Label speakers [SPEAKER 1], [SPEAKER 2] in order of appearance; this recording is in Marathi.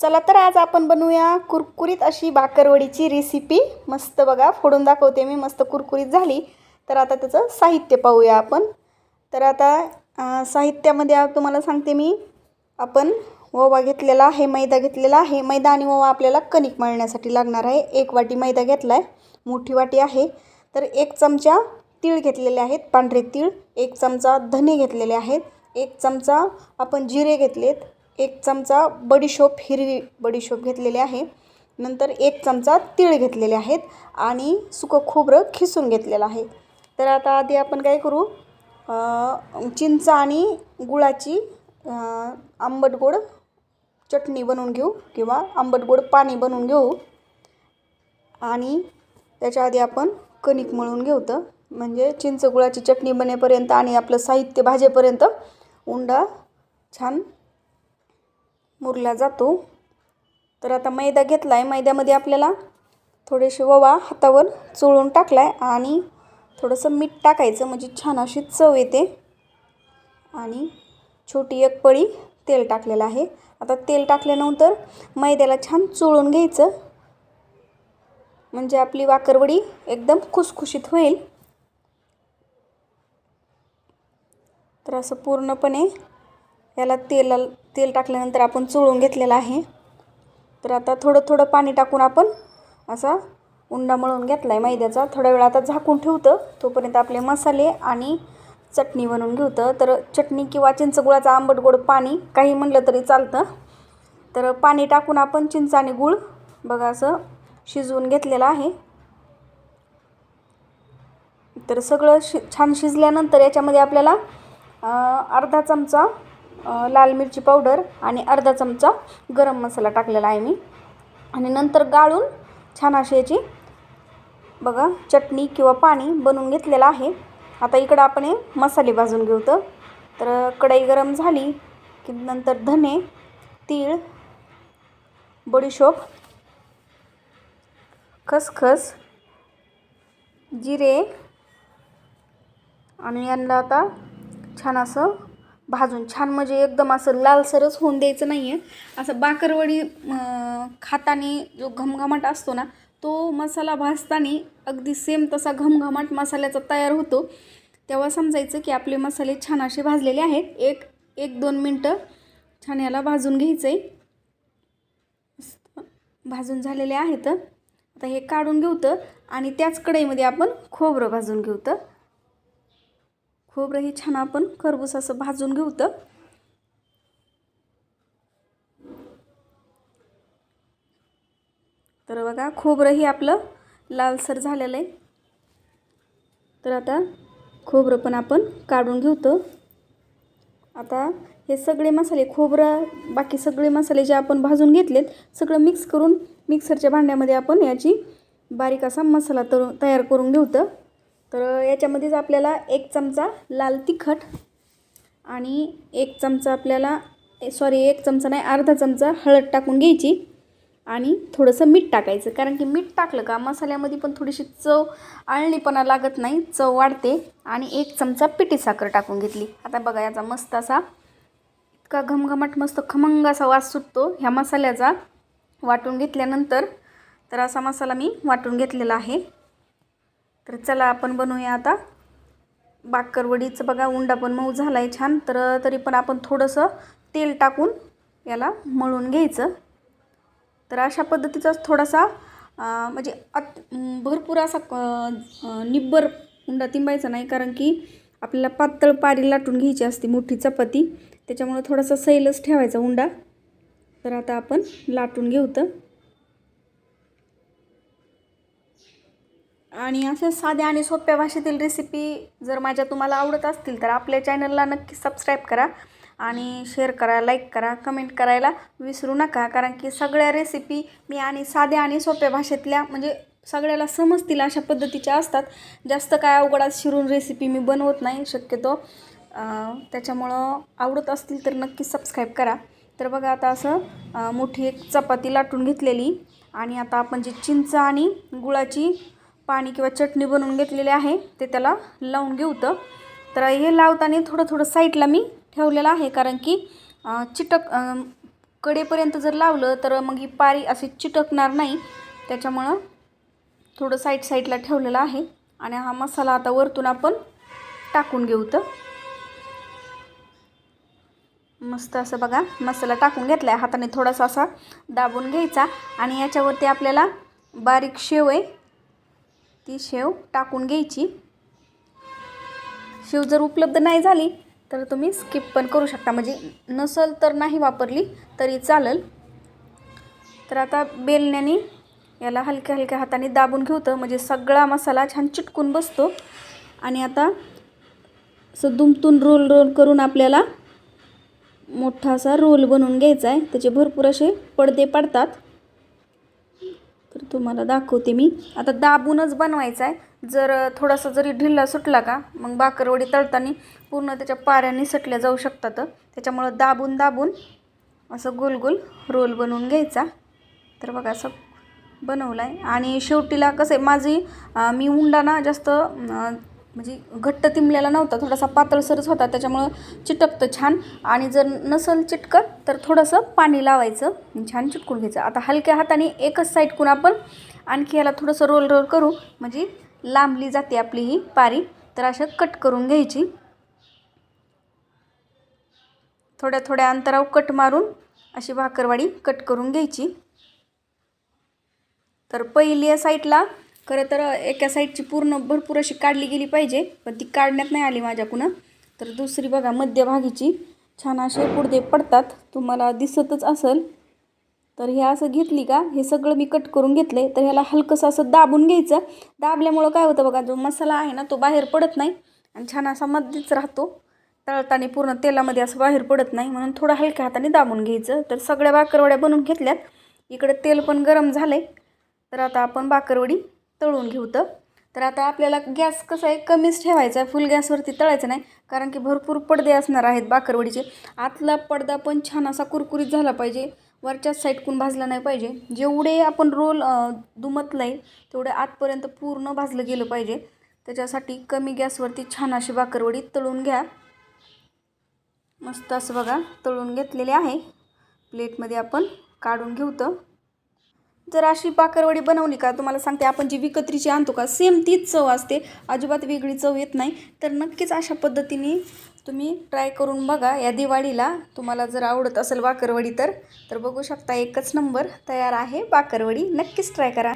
[SPEAKER 1] चला तर आज आपण बनवूया कुरकुरीत अशी बाकरवडीची रेसिपी मस्त बघा फोडून दाखवते मी मस्त कुरकुरीत झाली. तर आता त्याचं साहित्य पाहूया आपण. तर आता साहित्यामध्ये तुम्हाला सांगते मी आपण ओवा घेतलेला आहे मैदा घेतलेला आहे. मैदा आणि ओवा आपल्याला कणिक मळण्यासाठी लागणार आहे. एक वाटी मैदा घेतला आहे मोठी वाटी आहे. तर एक चमचा तीळ घेतलेले आहेत पांढरे तीळ. एक चमचा धने घेतलेले आहेत. एक चमचा आपण जिरे घेतलेत. एक चमचा बडीशोप हिरवी बडीशोप घेतलेली आहे. नंतर एक चमचा तीळ घेतलेले आहेत आणि सुकं खोबरं खिसून घेतलेलं आहे. तर आता आधी आपण काय करू? चिंच आणि गुळाची आंबट गोड चटणी बनवून घेऊ किंवा आंबट गोड पाणी बनवून घेऊ. आणि त्याच्या आधी आपण कणिक मळून घेऊ तर म्हणजे चिंच गुळाची चटणी बनेपर्यंत आणि आपलं साहित्य भाजेपर्यंत उंडा छान पुरला जातो. तर आता मैदा घेतला आहे मैद्यामध्ये आपल्याला थोडेसे ओवा हातावर चोळून टाकला आहे आणि थोडंसं मीठ टाकायचं. म्हणजे छान अशी चव येते. आणि छोटी एक पळी तेल टाकलेलं आहे. आता तेल टाकल्यानंतर मैद्याला छान चोळून घ्यायचं. म्हणजे आपली वाकरवडी एकदम खुसखुशीत होईल. तर असं पूर्णपणे याला तेला तेल टाकल्यानंतर आपण चोळून घेतलेलं आहे. तर आता थोडं थोडं पाणी टाकून आपण असा उंडा मळून घेतला आहे मैद्याचा. थोड्या वेळ आता झाकून ठेवतं. तोपर्यंत आपले मसाले आणि चटणी बनवून घेवतं तर चटणी किंवा चिंचगुळाचं आंबट गोड पाणी काही म्हणलं तरी चालतं. तर पाणी टाकून आपण चिंच आणि गूळ बघा असं शिजवून घेतलेलं आहे. तर सगळं शि छान शिजल्यानंतर याच्यामध्ये आपल्याला अर्धा चमचा लाल मिरची पावडर आणि अर्धा चमचा गरम मसाला टाकलेला आहे मी. आणि नंतर गाळून छान अशी याची बघा चटणी किंवा पाणी बनवून घेतलेलं आहे. आता इकडं आपण हे मसाले भाजून घेऊ तर. तर कढई गरम झाली की नंतर धने तीळ बडीशोप खसखस जिरे आणि यांना आता छान असं भाजून छान म्हणजे एकदम असं लालसरच होऊन द्यायचं नाही आहे असं बाकरवडी खाताने जो घमघमाट असतो ना तो मसाला भाजताना अगदी सेम तसा घमघमाट मसाल्याचा तयार होतो. तेव्हा समजायचं की आपले मसाले छान असे भाजलेले आहेत. एक एक दोन मिनटं छान याला भाजून घ्यायचं आहे भाजून झालेले आहेत. आता हे काढून घेऊ तर आणि त्याच कढईमध्ये आपण खोबरं भाजून घेऊ तर खोबरं हे छान आपण खरबूस असं भाजून घेऊ तर. तर बघा खोबरं हे आपलं लालसर झालेलं आहे. तर आता खोबरं पण आपण काढून घेऊ आता हे सगळे मसाले खोबरं बाकी सगळे मसाले जे आपण भाजून घेतलेत सगळं मिक्स करून मिक्सरच्या भांड्यामध्ये आपण याची बारीक असा मसाला तर तयार करून घेऊ तर याच्यामध्येच आपल्याला एक चमचा लाल तिखट आणि एक चमचा आपल्याला सॉरी एक चमचा नाही अर्धा चमचा हळद टाकून घ्यायची आणि थोडंसं मीठ टाकायचं. कारण की मीठ टाकलं का मसाल्यामध्ये पण थोडीशी चव आळणीपणा लागत नाही चव वाढते आणि एक चमचा पिठी साखर टाकून घेतली. आता बघा याचा मस्त असा इतका घमघमाट मस्त खमंग असा वास सुटतो ह्या मसाल्याचा. वाटून घेतल्यानंतर तर असा मसाला मी वाटून घेतलेला आहे. तर चला आपण बनवूया आता. बाकरवडीचं बघा उंडा पण मऊ झाला आहे छान. तर तरी पण आपण थोडंसं तेल टाकून याला मळून घ्यायचं. तर अशा पद्धतीचाच थोडासा म्हणजे अत भरपूर असा निब्बर उंडा तिंबायचा नाही कारण की आपल्याला पातळ पारी लाटून घ्यायची असते मोठी चपाती. त्याच्यामुळं थोडासा सैलच ठेवायचा उंडा. तर आता आपण लाटून घेऊ तर. आणि अशा साध्या आणि सोप्या भाषेतील रेसिपी जर माझ्या तुम्हाला आवडत असतील तर आपल्या चॅनलला नक्की सबस्क्राईब करा आणि शेअर करा लाईक करा कमेंट करायला विसरू नका. कारण की सगळ्या रेसिपी मी आणि साध्या आणि सोप्या भाषेतल्या म्हणजे सगळ्याला समजतील अशा पद्धतीच्या असतात. जास्त काय अवघडात शिरून रेसिपी मी बनवत नाही शक्यतो त्याच्यामुळं आवडत असतील तर नक्की सबस्क्राईब करा. तर बघा आता असं मोठी एक चपाती लाटून घेतलेली. आणि आता आपण जी चिंच आणि गुळाची पाणी किंवा चटणी बनवून घेतलेली आहे ते त्याला लावून घेऊ तर. हे लावताना थोडं थोडं साईडला मी ठेवलेलं आहे कारण की चिटक कडेपर्यंत जर लावलं तर मग ही पारी अशी चिटकणार नाही. त्याच्यामुळं थोडं साईड साईडला ठेवलेलं आहे आणि हा मसाला आता वरतून आपण टाकून घेऊ तर. मस्त असं बघा मसाला टाकून घेतला आहे हाताने थोडासा असा दाबून घ्यायचा आणि याच्यावरती आपल्याला बारीक शेव आहे ती शेव टाकून घ्यायची. शेव जर उपलब्ध नाही झाली तर तुम्ही स्किप पण करू शकता. म्हणजे नसल तर नाही वापरली तरी चालेल. तर आता बेलण्याने याला हलक्या हलक्या हाताने दाबून घेवतं म्हणजे सगळा मसाला छान चिटकून बसतो. आणि आता असं दुमतून रोल रोल करून आपल्याला मोठा असा रोल बनवून घ्यायचा आहे. त्याचे भरपूर असे पडदे पडतात. तुम्हाला दाखवते मी. आता दाबूनच बनवायचा आहे. जर थोडासा जरी ढिल्ला सुटला का मग बाकरवडी तळताना पूर्ण त्याच्या पाऱ्याने सटल्या जाऊ शकतात. त्याच्यामुळं दाबून दाबून असं गोल गोल रोल बनवून घ्यायचा. तर बघा असं बनवलं आहे आणि शेवटीला कसं आहे माझी मी उंडाना जास्त म्हणजे घट्ट तिमलेला नव्हता थोडासा पातळसरच होता त्याच्यामुळं चिटकतं छान. आणि जर नसल चिटकत तर थोडंसं पाणी लावायचं छान चिटकून घ्यायचं. आता हलक्या हाताने एकच साईडकून आपण आणखी याला थोडंसं रोल रोल करू. म्हणजे लांबली जाते आपली ही पारी. तर असं कट करून घ्यायची. थोड्या थोड्या अंतरावर कट मारून अशी भाकरवाडी कट करून घ्यायची. तर पहिली साईडला खरं तर एका साईडची पूर्ण भरपूर अशी काढली गेली पाहिजे पण ती काढण्यात नाही आली माझ्याकडून. तर दुसरी बघा मध्यभागीची. छान असे पुडदे पडतात. तुम्हाला दिसतच असेल. तर हे असं घेतली का? हे सगळं मी कट करून घेतले तर ह्याला हलकंसं असं दाबून घ्यायचं. दाबल्यामुळं काय होतं बघा जो मसाला आहे ना तो बाहेर पडत नाही. आणि छान असा मध्येच राहतो. तळताना पूर्ण तेलामध्ये असं बाहेर पडत नाही. म्हणून थोडं हलक्या हाताने दाबून घ्यायचं. तर सगळ्या बाकरवड्या बनवून घेतल्यात. इकडे तेल पण गरम झालं आहे तर आता आपण बाकरवडी तळून घेऊ तर. आता आपल्याला गॅस कसं आहे कमीच ठेवायचा आहे फुल गॅसवरती तळायचं नाही कारण की भरपूर पडदे असणार आहेत बाकरवडीचे. आतला पडदा पण छान असा कुरकुरीत झाला पाहिजे वरच्याच साईडकून भाजला नाही पाहिजे. जेवढे आपण रोल दुमतला आहे तेवढे आतपर्यंत पूर्ण भाजलं गेलं पाहिजे. त्याच्यासाठी कमी गॅसवरती छान अशी बाकरवडी तळून घ्या. मस्त असं बघा तळून घेतलेले आहे. प्लेटमध्ये आपण काढून घेऊ तर. जर अशी बाकरवडी बनवली का तुम्हाला सांगते आपण जी विकत्रीची आणतो का सेम तीच चव असते. अजिबात वेगळी चव येत नाही. तर नक्कीच अशा पद्धतीने तुम्ही ट्राय करून बघा. या दिवाळीला तुम्हाला जर आवडत असेल बाकरवडी तर तर बघू शकता एकच नंबर तयार आहे. बाकरवडी नक्कीच ट्राय करा.